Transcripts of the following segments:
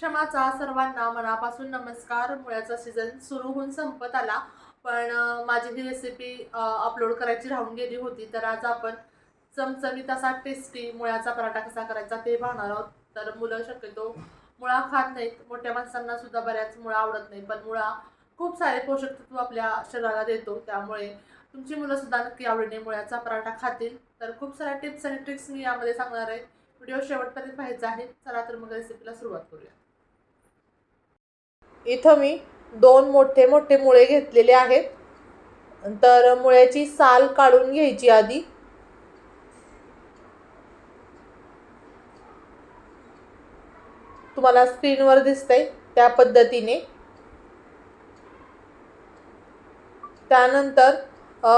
क्षमाचा सर्वांना मनापासून नमस्कार. मुळ्याचा सीझन सुरू होऊन संपत आला. पण माझी ही रेसिपी अपलोड करायची राहून गेली होती. तर आज आपण चमचमीत असा टेस्टी मुळ्याचा पराठा कसा करायचा ते पाहणार आहोत. तर मुलं शक्यतो मुळा खात नाहीत. मोठ्या माणसांना सुद्धा बऱ्याच मुळा आवडत नाही पण मुळा खूप सारे पोषक तत्व आपल्या शरीराला देतो. त्यामुळे तुमची मुलं सुद्धा नक्की आवडीने मुळ्याचा पराठा खातील. तर खूप साऱ्या टिप्स आणि ट्रिक्स मी यामध्ये सांगणार आहे. व्हिडिओ शेवटपर्यंत पाहायचा आहे. चला तर मग रेसिपीला सुरुवात करूया. इथं मी दोन मोठे मोठे मुळे घेतलेले आहेत. तर मुळ्याची साल काढून घ्यायची आधी. तुम्हाला स्क्रीनवर दिसतंय त्या पद्धतीने. त्यानंतर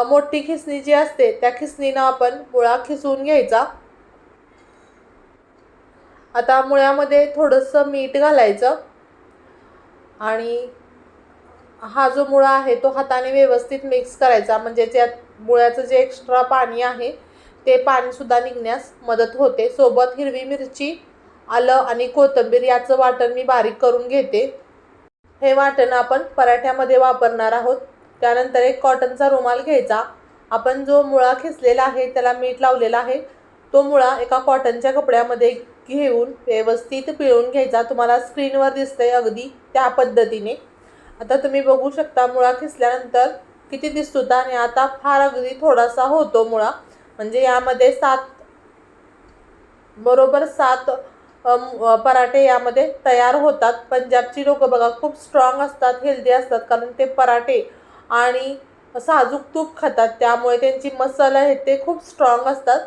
मोठी खिसणी जी असते त्या खिसणीनं आपण मुळा खिसून घ्यायचा. आता मुळ्यामध्ये थोडंसं मीठ घालायचं. आणि हा जो मुळा आहे तो हाताने व्यवस्थित मिक्स करायचा. म्हणजे त्यात मुळ्याचं जे एक्स्ट्रा पाणी आहे ते पाणीसुद्धा निघण्यास मदत होते. सोबत हिरवी मिरची आलं आणि कोथिंबीर याचं वाटण मी बारीक करून घेते. हे वाटण आपण पराठ्यामध्ये वापरणार आहोत. त्यानंतर एक कॉटनचा रुमाल घ्यायचा. आपण जो मुळा खिसलेला आहे त्याला मीठ लावलेला आहे तो मुळा एका कॉटनच्या कपड्यामध्ये घेऊन व्यवस्थित पिळून घ्यायचा. तुम्हाला स्क्रीनवर दिसतंय अगदी त्या पद्धतीने. आता तुम्ही बघू शकता मुळा खिसल्यानंतर किती दिसतो आणि आता फार अगदी थोडासा होतो मुळा. म्हणजे यामध्ये सात बरोबर सात पराठे यामध्ये तयार होतात. पंजाबची लोकं बघा खूप स्ट्रॉंग असतात हेल्दी असतात. कारण ते पराठे आणि साजूक तूप खातात. त्यामुळे त्यांची मसल आहेत ते खूप स्ट्रॉंग असतात.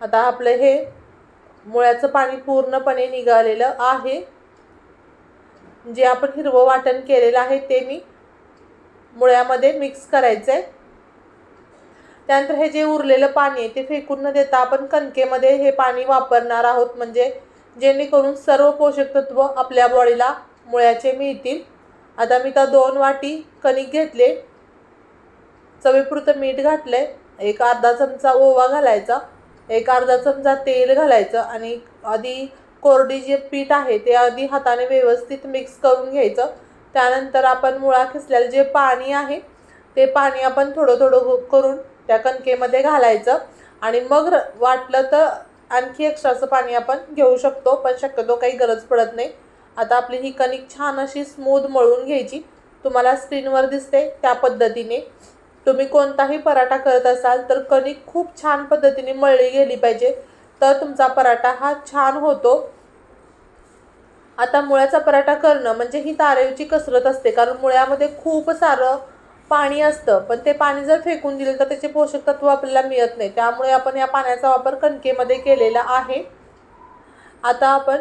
आता आपलं हे मुळ्याचं पाणी पूर्णपणे निघालेलं आहे. जे आपण हिरवं वाटण केलेलं आहे ते मी मुळ्यामध्ये मिक्स करायचं आहे त्यानंतर हे जे उरलेलं पाणी आहे ते फेकून न देता आपण कणकेमध्ये हे पाणी वापरणार आहोत. म्हणजे जेणेकरून सर्व पोषक तत्व आपल्या बॉडीला मुळ्याचे मिळतील. आता मी त्या दोन वाटी कणिक घेतले. चवीपुरतं मीठ घातलंय. एक अर्धा चमचा ओवा घालायचा. एक अर्धा चमचा तेल घालायचं आणि आधी कोरडी जे पीठ आहे ते आधी हाताने व्यवस्थित मिक्स करून घ्यायचं. त्यानंतर आपण मुळा खिसल्याला जे पाणी आहे ते पाणी आपण थोडं थोडं करून त्या कणकेमध्ये घालायचं. आणि मग र- वाटलं तर आणखी एक्स्ट्राचं पाणी आपण घेऊ शकतो पण शक्यतो काही गरज पडत नाही. आता आपली ही कणिक छान अशी स्मूद मळून घ्यायची. तुम्हाला स्क्रीनवर दिसते त्या पद्धतीने. तुम्ही कोणताही पराठा करत असाल तर कणिक खूप छान पद्धतीने मळली गेली पाहिजे. तर तुमचा पराठा हा छान होतो. आता मुळ्याचा पराठा करणं म्हणजे ही तारेवची कसरत असते कारण मुळ्यामध्ये खूप सारं पाणी असतं. पण ते पाणी जर फेकून दिलं तर त्याचे पोषक तत्व आपल्याला मिळत नाही. त्यामुळे आपण या पाण्याचा वापर कणकेमध्ये केलेला आहे. आता आपण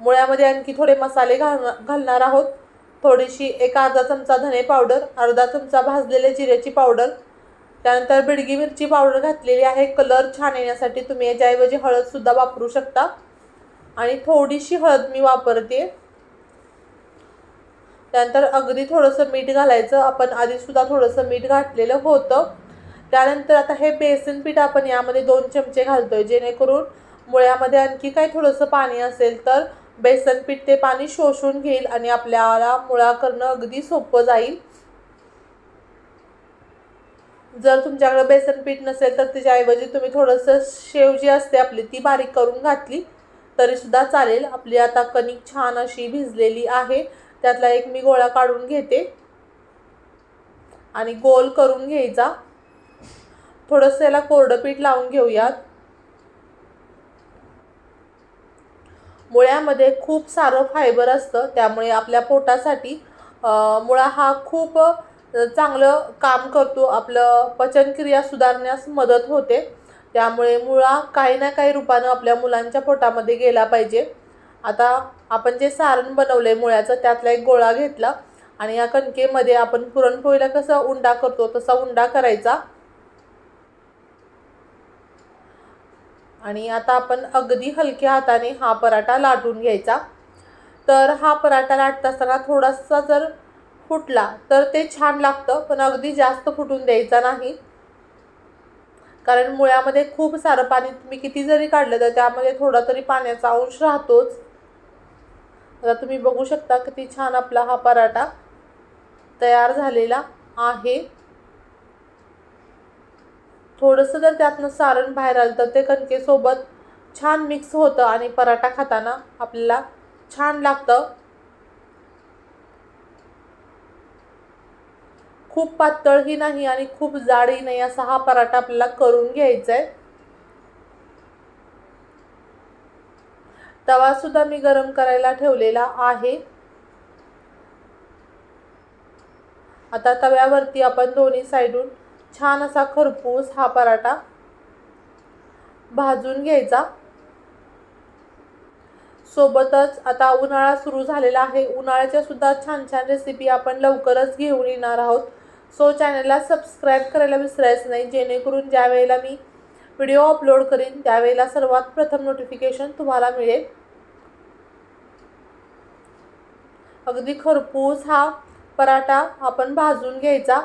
मुळ्यामध्ये आणखी थोडे मसाले घाल घालणार आहोत. थोडीशी एक अर्धा चमचा धने पावडर अर्धा चमचा भाजलेल्या जिऱ्याची पावडर त्यानंतर बिडगी मिरची पावडर घातलेली आहे. कलर छान येण्यासाठी तुम्ही याच्याऐवजी हळदसुद्धा वापरू शकता. आणि थोडीशी हळद मी वापरते. त्यानंतर अगदी थोडंसं मीठ घालायचं. आपण आधीसुद्धा थोडंसं मीठ घातलेलं होतं. त्यानंतर आता हे बेसन पीठ आपण यामध्ये दोन चमचे घालतोय. जेणेकरून मुळ्यामध्ये आणखी काही थोडंसं पाणी असेल तर बेसन पीठ ते पाणी शोषून घेईल आणि आपल्याला मुळा करणं अगदी सोपं जाईल. जर तुमच्याकडे बेसन पीठ नसेल तर त्याच्याऐवजी तुम्ही थोडंसं शेव जी असते आपली ती बारीक करून घातली तरीसुद्धा चालेल. आपली आता कणिक छान अशी भिजलेली आहे. त्यातला एक मी गोळा काढून घेते आणि गोल करून घ्यायचा. थोडंसं याला कोरडं पीठ लावून घेऊयात. मुळ्यामध्ये खूप सारं फायबर असतं. त्यामुळे आपल्या पोटासाठी मुळा हा खूप चांगलं काम करतो. आपलं पचनक्रिया सुधारण्यास मदत होते. त्यामुळे मुळा काही ना काही रूपानं आपल्या मुलांच्या पोटामध्ये गेला पाहिजे. आता आपण जे सारण बनवलं आहे मुळ्याचं त्यातला एक गोळा घेतला आणि या कणकेमध्ये आपण पुरणपोळीला कसं उंडा करतो तसा उंडा करायचा. आणि आता आपण अगदी हलक्या हाताने हा पराठा लाटून घ्यायचा. तर हा पराठा लाटत असताना थोडासा जर फुटला तर ते छान लागतं पण अगदी जास्त फुटून द्यायचा नाही. कारण मुळ्यामध्ये खूप सारं पाणी तुम्ही किती जरी काढलं तर त्यामध्ये थोडा तरी पाण्याचा अंश राहतोच. आता तुम्ही बघू शकता किती छान आपला हा पराठा तयार झालेला आहे. थोडंसं जर त्यातनं सारण बाहेर आलं तर ते कणकेसोबत छान मिक्स होतं आणि पराठा खाताना आपल्याला छान लागतं. खूप पातळही नाही आणि खूप जाडही नाही असा हा पराठा आपल्याला करून घ्यायचा आहे तवा सुद्धा मी गरम करायला ठेवलेला आहे. आता तव्यावरती आपण दोन्ही साईडून छान असा खरपूस हा पराठा भाजून घ्यायचा. सोबतच आता उन्हाळा सुरू झालेला आहे. उन्हाळ्याच्या सुद्धा छान छान रेसिपी आपण लवकरच घेऊन येणार आहोत. सो चॅनलला सबस्क्राईब करायला विसरायचं नाही. जेणेकरून ज्या वेळेला मी व्हिडिओ अपलोड करीन त्यावेळेला सर्वात प्रथम नोटिफिकेशन तुम्हाला मिळेल. अगदी खरपूस हा पराठा आपण भाजून घ्यायचा.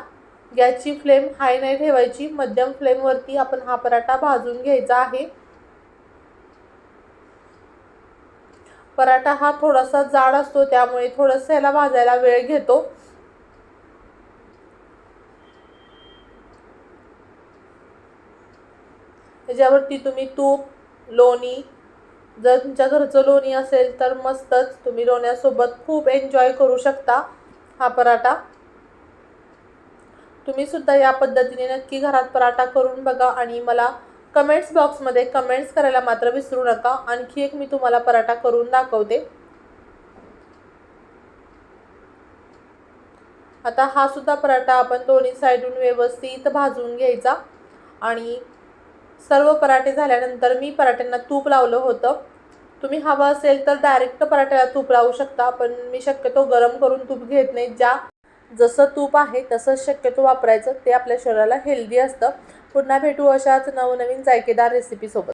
गॅसची फ्लेम हाय नाही ठेवायची मध्यम फ्लेमवरती आपण हा पराठा भाजून घ्यायचा आहे. पराठा हा थोडासा जाड असतो त्यामुळे थोडंसं याला भाजायला वेळ घेतो. त्याच्यावरती तुम्ही तूप लोणी जर तुमच्या घरचं लोणी असेल तर मस्तच तुम्ही लोण्यासोबत खूप एन्जॉय करू शकता हा पराठा. तुम्ही सुद्धा या पद्धतीने नक्की घरात पराठा करून बघा आणि मला कमेंट्स बॉक्समध्ये कमेंट्स करायला मात्र विसरू नका. आणखी एक मी तुम्हाला पराठा करून दाखवते. आता हा सुद्धा पराठा आपण दोन्ही साईडून व्यवस्थित भाजून घ्यायचा. आणि सर्व पराठे झाल्यानंतर मी पराठ्यांना तूप लावलं होतं. तुम्ही हवं असेल तर डायरेक्ट पराठ्याला तूप लावू शकता पण मी शक्यतो गरम करून तूप घेत नाही. ज्या जसं तूप आहे तसंच शक्यतो वापरायचं. ते आपल्या शरीराला हेल्दी असतं. पुन्हा भेटू अशाच नवनवीन जायकेदार रेसिपीसोबत